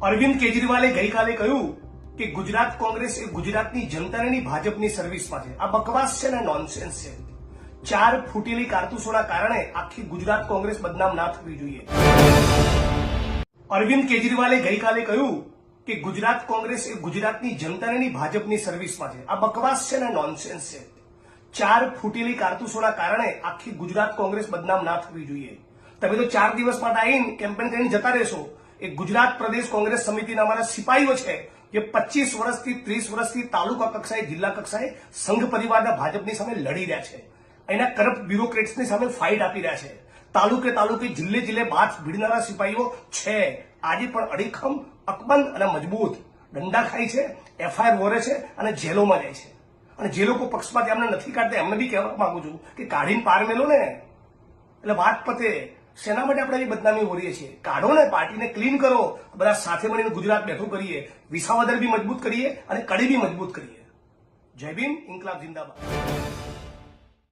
અરવિંદ કેજરીવાલે ગઈકાલે કહ્યું કે ગુજરાત કોંગ્રેસ એ ગુજરાતની જનતાને નહીં ભાજપની સર્વિસમાં છે આ બકવાસ છે ને નોનસેન્સ છે ચાર ફૂટેલી કારતૂસોના કારણે આખી ગુજરાત કોંગ્રેસ બદનામ ના થવી જોઈએ અરવિંદ કેજરીવાલે ગઈકાલે કહ્યું કે ગુજરાત કોંગ્રેસ એ ગુજરાતની જનતાને નહીં ભાજપની સર્વિસમાં છે આ બકવાસ છે ને નોનસેન્સ છે ચાર ફૂટેલી કારતૂસોના કારણે આખી ગુજરાત કોંગ્રેસ બદનામ ના થવી જોઈએ તમે તો ચાર દિવસ માટે આવીને કેમ્પેન કરીને જતા રહેશો એ ગુજરાત પ્રદેશ કોંગ્રેસ સમિતિના અમારા સિપાહીઓ છે, જે પચીસ વર્ષથી ત્રીસ વર્ષથી તાલુકા કક્ષાએ, જિલ્લા કક્ષાએ સંઘ પરિવારના ભાજપની સામે લડી રહ્યા છે. એના કરપ્ટ બ્યુરોક્રેટ્સની સામે ફાઇટ આપી રહ્યા છે. તાલુકે તાલુકે, જિલ્લે જિલ્લે બાથ ભીડનારા સિપાહીઓ છે. આજે પણ અડીખમ, અકબંધ અને મજબૂત દંડા ખાય છે, એફઆઈઆર વોરે છે અને જેલોમાં જાય છે. અને જે લોકો પક્ષમાં એમને નથી કાઢતા, એમને બી કહેવા માંગુ છું કે કાઢીને પાર મેલો ને. એટલે વાત પતે. શેના માટે આપણે એવી બદનામી ઓરીએ છીએ? કાઢો ને પાર્ટીને ક્લીન કરો. બધા સાથે મળીને ગુજરાત બેઠું કરીએ. વિસાવદર બી મજબૂત કરીએ અને કડી બી મજબૂત કરીએ. જય ભીમ, ઇન્કલાબ, જિંદાબાદ.